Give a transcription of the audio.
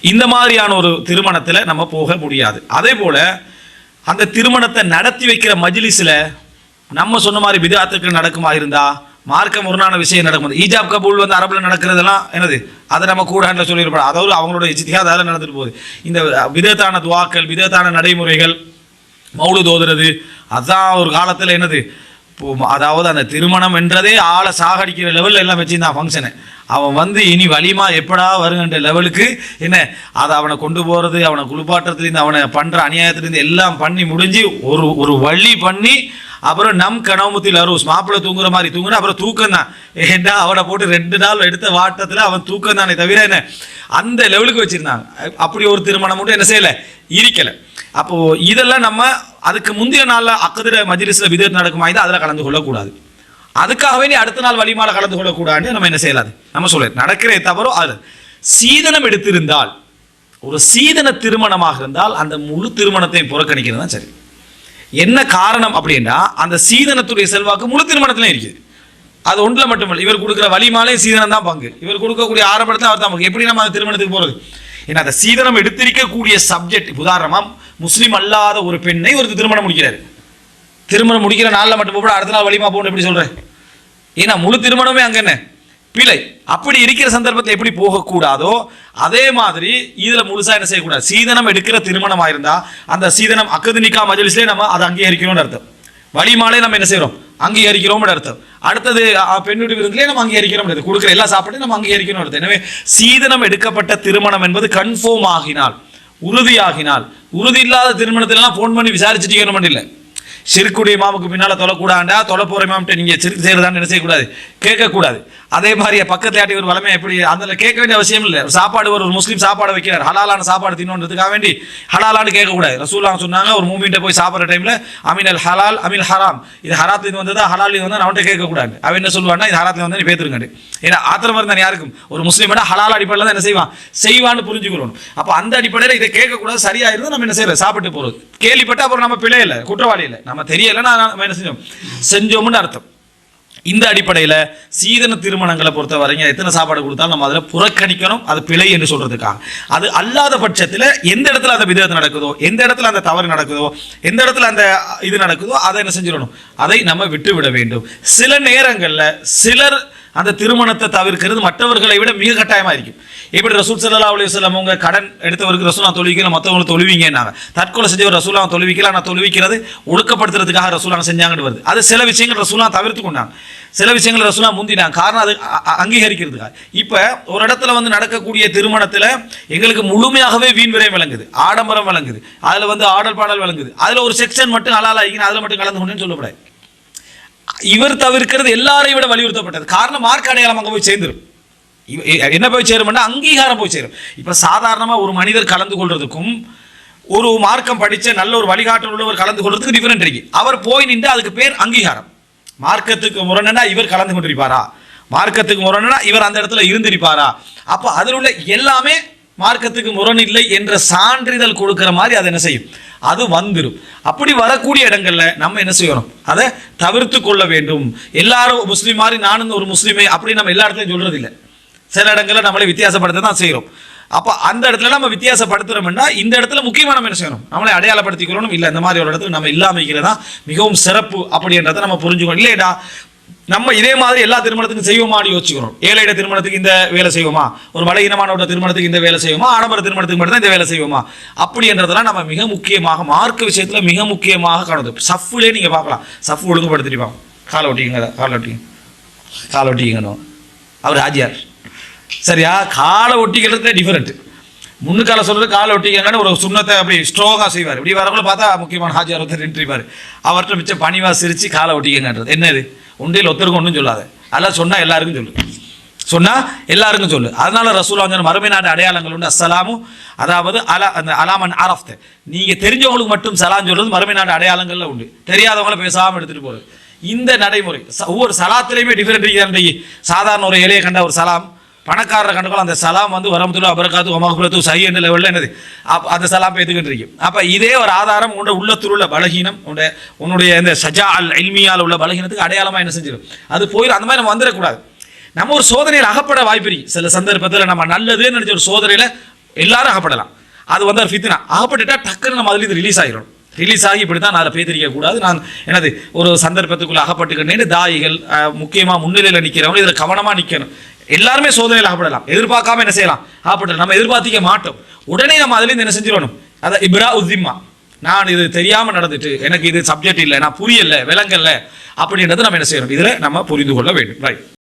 இந்த மாதிரியான ஒரு திருமணத்தில் நம்ம போக முடியாது. அதே போல் அந்த திருமணத்தை நடத்தி வைக்கிற மஜ்லிஸில் நம்ம சொன்ன மாதிரி விதாத்துக்கள் நடக்குமா இருந்தால் மார்க்க முரணான விஷயம் நடக்கும். ஈஜாப் கபூல் வந்து அரபில் நடக்கிறதெல்லாம் என்னது? அதை நம்ம கூடாண்ட சொல்லியிருப்போம். அதாவது அவங்களோட இஜ்திஹாத் அதில் நடந்துட்டு போகுது. இந்த விதத்தான துவாக்கள் விதத்தான நடைமுறைகள் மௌலுது தோதுறது அதான் ஒரு காலத்தில் என்னது? அதாவது அந்த திருமணம் என்றதே ஆளை சாகடிக்கிற லெவலில் எல்லாம் வச்சிருந்தான் ஃபங்க்ஷனு அவன் வந்து இனி வலிமா எப்படா வருங்கன்ற லெவலுக்கு என்ன அதை அவனை கொண்டு போகிறது அவனை குளிப்பாட்டுறதுலேருந்து அவனை பண்ணுற அநியாயத்துலேருந்து எல்லாம் பண்ணி முடிஞ்சு ஒரு ஒரு வழி பண்ணி அப்புறம் நம் கனவுமுத்தில் அருஸ். மாப்பிள்ளை தூங்குற மாதிரி தூங்குனா அப்புறம் தூக்கம் தான் ஏன்னா அவனை போட்டு ரெண்டு நாள் எடுத்த வாட்டத்தில் அவன் தூக்கம் தானே தவிர என்ன அந்த லெவலுக்கு வச்சிருந்தாங்க அப்படி ஒரு திருமணம் மட்டும் என்ன செய்யலை? இருக்கலை அப்போ இதெல்லாம் நம்ம அதுக்கு முந்தைய நாளில் அக்கதிர மதிரசில் விதத்து நடக்குமா இது அதில் கலந்து கொள்ளக்கூடாது. அதுக்காகவே நீ அடுத்த நாள் வழிமால கலந்து கொள்ளக்கூடாதுன்னு நம்ம என்ன செய்யலாது? நம்ம சொல்ல நடக்கிறே தவறோ அது சீதனம் எடுத்திருந்தால் ஒரு சீதன திருமணமாக இருந்தால் அந்த முழு திருமணத்தையும் புறக்கணிக்கிறது தான் சரி. என்ன காரணம் அப்படின்னா அந்த சீதனத்துடைய செல்வாக்கு முழு திருமணத்திலையும் இருக்குது. அது ஒன்றில் மட்டுமில்லை இவர் கொடுக்குற வலிமாலே சீதனம் தான் பங்கு. இவர் கொடுக்கக்கூடிய ஆரம்பத்தில் அவர் தான் பங்கு. எப்படி நம்ம அந்த திருமணத்துக்கு போகிறது ஏன்னா அந்த சீதனம் எடுத்திருக்கக்கூடிய சப்ஜெக்ட் உதாரணமாக முஸ்லீம் அல்லாத ஒரு பெண்ணை ஒரு திருமணம் முடிக்கிறார். திருமணம் முடிக்கிற நாளில் மட்டும் போக அடுத்த நாள் வலிமா போகணும் எப்படி சொல்கிறேன் ஏன்னா முழு திருமணமே அங்கே என்ன? பிழை. அப்படி இருக்கிற சந்தர்ப்பத்தில் எப்படி போகக்கூடாதோ அதே மாதிரி இதில் முழுசாக என்ன செய்யக்கூடாது? சீதனம் எடுக்கிற திருமணம் இருந்தா அந்த சீதனம் அக்கது நிக்கா மஜலிஸ்லேயே நம்ம அதை அங்கீகரிக்கணும்னு அர்த்தம். வழிமாலே நம்ம என்ன செய்கிறோம் அங்கீகரிக்கிறோம்னு அர்த்தம். அடுத்தது பெண்ணுடைய விருந்திலே நம்ம அங்கீகரிக்கிறோம் கொடுக்குற எல்லா சாப்பாட்டையும் நம்ம அங்கீகரிக்கணும் அர்த்தம். எனவே சீதனம் எடுக்கப்பட்ட திருமணம் என்பது கன்ஃபார்ம் ஆகினால் உறுதியாகினால். உறுதி இல்லாத திருமணத்திலாம் ஃபோன் பண்ணி விசாரிச்சுட்டு இல்லை சிறுக்குடைய மாமுக்கு பின்னால் தொலைக்கூடாண்டா? தொலை மாமிட்ட நீங்கள் நீங்க சிறுக்கு செய்யறதான்னு என்ன செய்யக்கூடாது? கேட்கக்கூடாது. அதே மாதிரி பக்கத்துல ஆட்டி ஒரு வளமை எப்படி அதில் கேட்க வேண்டிய அவசியம் இல்லை. சாப்பாடு ஒரு முஸ்லீம் சாப்பாடு வைக்கிறார். ஹலாலான சாப்பாடு தின்னோன்றதுக்காக வேண்டி ஹலாலான்னு கேட்கக்கூடாது. ரசூல்லாம் சொன்னாங்க ஒரு மூமின்ட்ட போய் சாப்பிட்ற டைமில் அமீன் அல் ஹலால் அமீன் ஹராம். இது ஹராத்துல வந்ததா ஹலாலில் இது வந்து அவன்கிட்ட கேட்கக்கூடாது. அவன் என்ன சொல்லுவான்னா இது ஹராத்தில் வந்து நீ பேத்துருங்க ஏன்னா ஆத்திரமா இருந்தான் யாருக்கும்? ஒரு முஸ்லீம்னா ஹலால் அடிப்படையில் தான் என்ன செய்வான்? செய்வான்னு புரிஞ்சுக்கிறோம் அப்போ அந்த அடிப்படையில் இதை கேட்கக்கூடாது. சரியாக இருந்தால் நம்ம என்ன செய்யறது சாப்பிட்டு போகிறது கேள்விப்பட்ட அப்புறம் நம்ம பிழை இல்லை குற்றவாளி இல்லை நம்ம தெரியலைன்னா நம்ம என்ன செஞ்சோம்? செஞ்சோம்னு அர்த்தம். இந்த அடிப்படையில் சீதன திருமணங்களை பொறுத்த வரைக்கும் எத்தனை சாப்பாடு கொடுத்தாலும் நம்ம அதில் புறக்கணிக்கணும் அது பிழை என்று சொல்கிறதுக்காக அது அல்லாத பட்சத்தில் எந்த இடத்துல அந்த விதத்து நடக்குதோ எந்த இடத்துல அந்த தவறு நடக்குதோ எந்த இடத்துல அந்த இது நடக்குதோ அதை என்ன செஞ்சிடணும்? அதை நம்ம விட்டு விட வேண்டும். சில நேரங்களில் சிலர் அந்த திருமணத்தை தவிர்க்கிறது மற்றவர்களை விட மிக கட்டாயமாக இருக்கும். எப்படி ரசூல் சல்லா அலி வல்லம் அவங்க கடன் எடுத்தவருக்கு ரசூலா தொழுவிக்கல மற்றவங்களுக்கு தொழுவிங்கன்னாங்க. தற்கொலை செஞ்சவர் ரசூலா தொழுவிக்கலாம் நான் தொழுவிக்கிறது ஒழுக்கப்படுத்துறதுக்காக ரசூலா செஞ்சாங்கன்னு வருது. அது சில விஷயங்கள் ரசூலா தவிர்த்து கொண்டாங்க. சில விஷயங்கள் ரசூலா முந்தினாங்க. காரணம் அது அங்கீகரிக்கிறதுக்காக. இப்போ ஒரு இடத்துல வந்து நடக்கக்கூடிய திருமணத்தில் எங்களுக்கு முழுமையாகவே வீண் விரை விளங்குது. ஆடம்பரம் விளங்குது. அதில் வந்து ஆடல் பாடல் விளங்குது. அதில் ஒரு செக்ஷன் மட்டும் அலாலாகிக்கணும் அதில் மட்டும் கலந்து கொண்டுன்னு சொல்லக்கூடாது இவர் தவிர்க்கிறது எல்லாரையும் விட வலியுறுத்தப்பட்டது. காரணம் மார்க் அடையாளம் அங்கே போய் சேர்ந்துரும். என்ன போய் சேரும்னா அங்கீகாரம் போய் சேரும். இப்போ சாதாரணமாக ஒரு மனிதர் கலந்து கொள்றதுக்கும் ஒரு மார்க்கம் படித்த நல்ல ஒரு வழிகாட்டல் உள்ளவர் கலந்து கொள்றதுக்கு டிஃபரெண்ட் இருக்கு. அவர் போய் நின்று அதுக்கு பேர் அங்கீகாரம். மார்க்கத்துக்கு முரணனா இவர் கலந்து கொண்டிருப்பாரா? மார்க்கத்துக்கு முரணனா இவர் அந்த இடத்துல இருந்திருப்பாரா? அப்போ அதில் உள்ள எல்லாமே மார்க்கத்துக்கு முரண் இல்லை என்ற சான்றிதழ் கொடுக்குற மாதிரி அதை என்ன செய்யும்? அது வந்துடும் அப்படி வரக்கூடிய இடங்களில் நம்ம என்ன செய்யணும்? அதை தவிர்த்து கொள்ள வேண்டும். எல்லாரும் முஸ்லீம் மாதிரி நானும் ஒரு முஸ்லீமே அப்படி நம்ம எல்லா இடத்துலையும் சொல்கிறது இல்லை சில இடங்களில் நம்மளே வித்தியாசப்படுத்த தான் செய்கிறோம் அப்போ அந்த இடத்துல நம்ம வித்தியாசப்படுத்துறோம்னா இந்த இடத்துல முக்கியமாக நம்ம என்ன செய்யணும்? நம்மளை அடையாளப்படுத்திக்கிறோம் இல்லை இந்த மாதிரி ஒரு இடத்துல நம்ம இல்லாமல் தான் மிகவும் சிறப்பு அப்படின்றத நம்ம புரிஞ்சுக்கணும். இல்லைடா நம்ம இதே மாதிரி எல்லா திருமணத்துக்கும் செய்வோமான்னு யோசிச்சுக்கிறோம் ஏழையிட திருமணத்துக்கு இந்த வேலை செய்வோமா? ஒரு பலகீனமானோட திருமணத்துக்கு இந்த வேலை செய்வோமா? ஆடம்பர திருமணத்துக்கு மட்டும் தான் இந்த வேலை செய்வோமா? அப்படின்றதெல்லாம் நம்ம மிக முக்கியமாக மார்க்க விஷயத்தில் மிக முக்கியமாக காணுது. சஃப்லேயே நீங்கள் பார்க்கலாம். சஃப் ஒழுங்குபடுத்திருப்பாங்க காலை ஒட்டிங்க காலை ஒட்டிங்க காலை ஒட்டிக்கணும் அவர் ஹாஜியார் சரியா? காலை ஒட்டிக்கிறது டிஃபரெண்ட் முன்னுக்கால சொல்றது காலை ஒட்டிக்கங்கன்னு ஒரு சுண்ணத்தை அப்படி ஸ்ட்ராங்காக செய்வார். இப்படி வரவங்களும் பார்த்தா முக்கியமான ஹாஜியார் வந்து நின்றுப்பார். அவர்கிட்ட மிச்சம் பணிவா சிரித்து காலை ஒட்டிக்கங்கன்றது. என்னது? உண்டியில் ஒருத்தருக்கும் ஒன்றும் சொல்லாத. அதெல்லாம் சொன்னால் எல்லாருக்கும் சொல்லு. சொன்னால் எல்லாருக்கும் சொல்லு. அதனால ரசூலா மறுமை நாட்டு அடையாளங்கள் உண்டு. அஸ்ஸலாமு அதாவது அலா அந்த அலாமன் அரஃப்த். நீங்கள் தெரிஞ்சவங்களுக்கு மட்டும் சலாம் சொல்கிறது மறுமை நாட்டு அடையாளங்களில் உண்டு. தெரியாதவங்கள பேசாமல் எடுத்துகிட்டு போகிறது இந்த நடைமுறை ஒவ்வொரு சலாத்திலையுமே டிஃப்ரெண்ட் இருக்கிற சாதாரண ஒரு இலையை கண்ட ஒரு சலாம் பணக்காரர் கண்டுக்கொள்ள அந்த சலாம் வந்து வரமத்துல அபரக்காத்து ஒமகுலத்து சை என்ற லெவலில் என்னது? அப் அந்த சலாம் பேத்துக்கிட்டு இருக்கும் இதே ஒரு ஆதாரம் உன்னோட உள்ளத்தில் உள்ள பலகீனம் உன்னுடைய உன்னுடைய இந்த சஜா அல் இல்மியால் உள்ள பலகீனத்துக்கு அடையாளமாக என்ன செஞ்சிடும் அது போயிடும் அந்த மாதிரி நம்ம வந்துடக்கூடாது. நம்ம ஒரு சோதனையில் அகப்பட வாய்ப்பு இருக்கு. சில சந்தர்ப்பத்தில் நம்ம நல்லதுன்னு நினச்ச ஒரு சோதனையில் எல்லாரும் அகப்படலாம். அது வந்து ஒரு ஃபித்னா அகப்பட்டுட்டா டக்குன்னு நம்ம அதுலேருந்து ரிலீஸ் ஆகிடும் ரிலீஸ் ஆகி இப்படி தான் நான் பேத்திரிக்க கூடாது நான் என்னது ஒரு சந்தர்ப்பத்துக்குள்ளே அகப்பட்டுக்கிட்டேன்னு தாயிகள் முக்கியமாக முன்னிலையில் நிற்கிறவங்க இதில் கவனமாக நிற்கணும் எல்லாருமே சோதனையில் ஆகப்படலாம் எதிர்பார்க்காம என்ன செய்யலாம்? ஆகப்படலாம் நம்ம எதிர்பார்த்திக்க மாட்டோம். உடனே நம்ம அதுலேருந்து என்ன செஞ்சிடணும்? அதான் இப்ரா உத்திம்மா நான் இது தெரியாமல் நடந்துட்டு எனக்கு இது சப்ஜெக்ட் இல்லை நான் புரியல விளங்கல அப்படின்றத நம்ம என்ன செய்யணும்? இதில் நம்ம புரிந்து கொள்ள வேண்டும். ரைட்